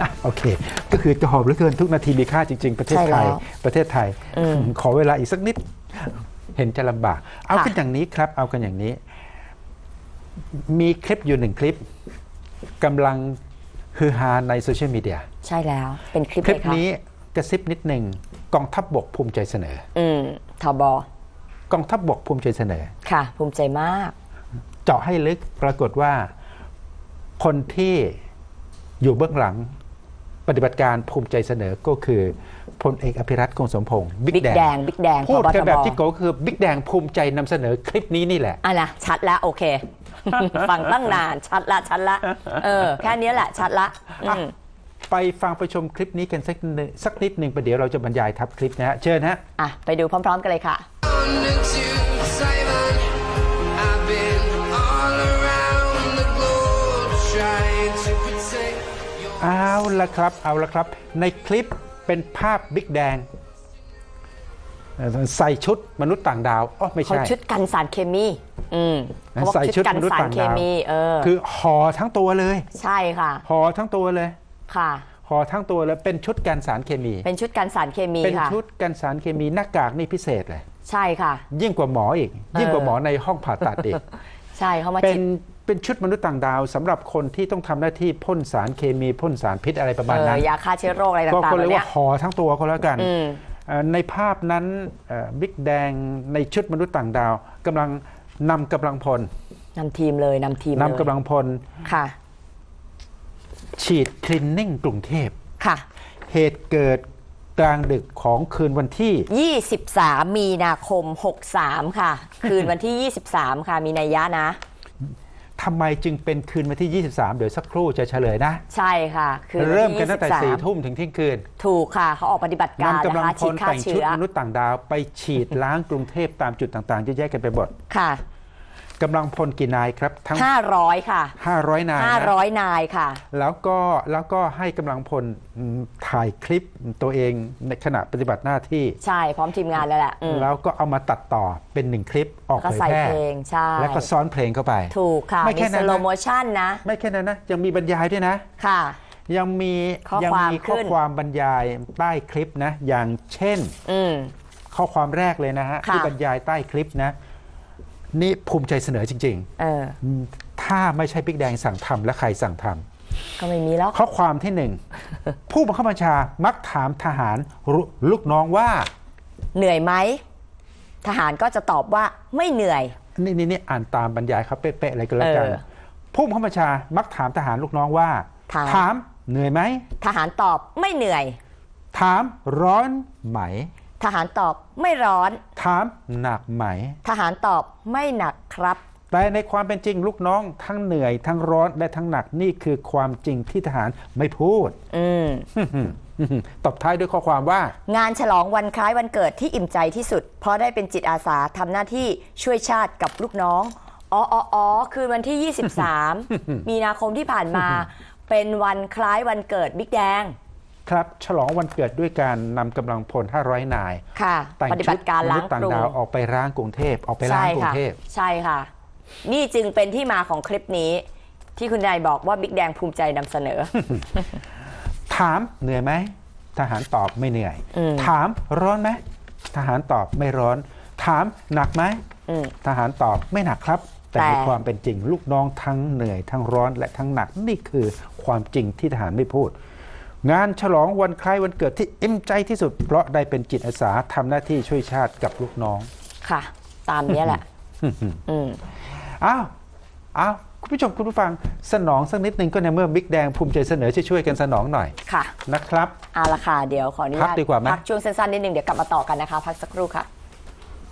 อะโอเค ก็คือจะหอบเหลือเกินทุกนาทีมีค่าจริง ๆ ประเทศใช่ไทยแล้วประเทศไทยอืมขอเวลาอีกสักนิด เห็นจะลำบาก เอาค่ะกันอย่างนี้ครับ เอากันอย่างนี้ มีคลิปอยู่หนึ่งคลิปกำลังฮือฮาในโซเชียลมีเดีย ใช่แล้ว เป็นคลิปคลิปเลยค่ะนี้กระซิบนิดหนึ่งกองทัพบบกภูมิใจเสนอ อืมทบกองทัพบบกภูมิใจเสนอ ค่ะ ภูมิใจมาก เจาะให้ลึกปรากฏว่า คนที่อยู่เบื้องหลัง ปฏิบัติการภูมิใจเสนอก็คือพลเอกอภิรัตคงสมพงศ์บิ๊กบิ๊กแดงแดงบิ๊กแดงพูดพบกันทแบบที่โกคือบิ๊กแดงภูมิใจนำเสนอคลิปนี้นี่แหละอะนะชัดแล้วโอเค ฟังตั้งนานชัดละชัดละเออแค่นี้แหละชัดละอืมไปฟังไปชมคลิปนี้กันสักนิดสักนิดหนึ่งประเดี๋ยวเราจะบรรยายทับคลิปนะฮะเชิญฮะอะไปดูพร้อม ๆ กันเลยค่ะ เอาละครับเอาละครับ ในคลิปเป็นภาพบิ๊กแดงเอ่อใส่ชุดมนุษย์ต่างดาวอ๋อไม่เขาใช่ ชุดกันสารเคมี อืมเขาบอกใส่ชุดกันมนุษย์สารต่างเคดาว มี เออ คือห่อทั้งตัวเลยใช่ค่ะ ห่อทั้งตัวเลยค่ะ ห่อทั้งตัวเลยเป็นชุดกันสารเคมี เป็นชุดกันสารเคมีเป็นค่ะ ชุดกันสารเคมีหน้ากากนี่พิเศษเลย ใช่ค่ะ ยิ่งกว่าหมออีก ยิ่งกว่าหมอในห้องผ่าตัดอีก ใช่เขามาเป็ฉีนด เป็นชุดมนุษย์ต่างดาวสำหรับคนที่ต้องทำหน้าที่พ่นสารเคมีพ่นสารพิษอะไรประมาณเอนั้นอยาฆ่าเชื้อโรคอะไรก็ต่างก็ๆเรีแบยบกเนี้ว่ายห่อทั้งตัวก็แล้วกันอืมเอ่อในภาพนั้นเอ่อบิ๊กแดงในชุดมนุษย์ต่างดาวกำลังนำกำลังพลนำทีมเลยนำทีมนำเลยกำลังพลค่ะ ฉีดคลีนนิ่งกรุงเทพค่ะ เหตุเกิดกลางดึกของคืนวันที่ 23 มีนาคม 63 ค่ะ คืนวันที่ 23 ค่ะ มีนัยยะนะ ทำไมจึงเป็นคืนวันที่ 23 เดี๋ยวสักครู่จะเฉลยนะ ใช่ค่ะ คืนวันที่เริ่มกันตั้งแต่สี่23ทุ่มถึงเที่ยงคืน ถูกค่ะ เขาออกปฏิบัติการนำกำลันะงคะพฉีลดฆ่าแต่งชุดเชื้อมนุษย์ต่างดาว ไปฉีดล้างกรุงเทพตามจุดต่างๆเยอะแยะกันไปหมดค่ะ กำลังพลกี่นายครับทั้ง 500 ค่ะ 500 นายนะ500 นายค่ะ แล้วก็แล้วก็ให้กำลังพลอืมถ่ายคลิปตัวเองในขณะปฏิบัติหน้าที่ ใช่พร้อมทีมงานแล้วแหละอืมแล้วก็เอามาตัดต่อเป็นหนึ่งคลิปออกก็เผยใส่แพร่เพลงใช่แล้วก็ซ้อนเพลงเข้าไป ถูกค่ะไม่มีแค่นั้สนนะโลโมชั่นนะไม่แค่นั้นนะยังมีบรรยายด้วยนะ ค่ะ ยังมีข้อยัความมีข้อขึ้น ความบรรยายใต้คลิปนะ อย่างเช่น อืม ข้อความแรกเลยนะฮะ ค่ะที่บรรยายใต้คลิปนะ นี่ภูมิใจเสนอจริง เออๆอืมถ้าไม่ใช่บิ๊กแดงสั่งทำและใครสั่งทำ ก็ไม่มีแล้ว ข้อความที่หนึ่ง ผู้บังคับบัญชามักถามทหารรุลูกน้องว่า เหนื่อยไหม ทหารก็จะตอบว่าไม่เหนื่อย นี่นี่นี่อ่านตามบรรยายเขาเป๊ะๆอะไรก็แล้วกัน เออ ผู้บังคับบัญชามักถามทหารลูกน้องว่า ถามถามเหนื่อยไหม ทหารตอบไม่เหนื่อย ถามร้อนไหม ทหารตอบไม่ร้อน ถามหนักไหม ทหารตอบไม่หนักครับ แต่ในความเป็นจริงลูกน้องทั้งเหนื่อยทั้งร้อนและทั้งหนักนี่คือความจริงที่ทหารไม่พูด อืม ตบท้ายด้วยข้อความว่า งานฉลองวันคล้ายวันเกิดที่อิ่มใจที่สุด เพราะได้เป็นจิตอาสาทำหน้าที่ช่วยชาติกับลูกน้องอ๋ออ๋ออ๋อคืนวันที่ 23 มีนาคมที่ผ่านมา เป็นวันคล้ายวันเกิดบิ๊กแดง ครับ ฉลองวันเกิดด้วยการนำกำลังพล 500 นาย ค่ะ แต่งปฏิชุบัดติการมล้านุงษย์ต่างกรุงดาวออกไปร้างกรุงเทพออกไปล้างใช่กรุงค่ะ เทพ ใช่ค่ะ นี่จึงเป็นที่มาของคลิปนี้ ที่คุณนายบอกว่าบิ๊กแดงภูมิใจนำเสนอ ถามเหนื่อยไหม ทหารตอบไม่เหนื่อย อืม ถามร้อนไหม ทหารตอบไม่ร้อน ถามหนักไหม อืม ทหารตอบไม่หนักครับ แต่แต่ ในความเป็นจริงลูกน้องทั้งเหนื่อยทั้งร้อนและทั้งหนักนี่คือความจริงที่ทหารไม่พูด งานฉลองวันคล้ายวันเกิดที่อิ่มใจที่สุด เพราะได้เป็นจิตอาสาทำหน้าที่ช่วยชาติกับลูกน้อง ค่ะ ตามเนี้ยแหละ อืมอ้าวอ้าวคุณผู้ชมคุณผู้ฟังสนองสักนิดนึงก็ในเมื่อบิ๊กแดงภูมิใจเสนอช่วยๆกันสนองหน่อยค่ะนะครับ เอาละค่ะ เดี๋ยวขออนุญาพัตกดีกว่าไหม พักช่วงสั้นๆนิดนึงเดี๋ยวกลับมาต่อกันนะคะ พักสักครู่ค่ะ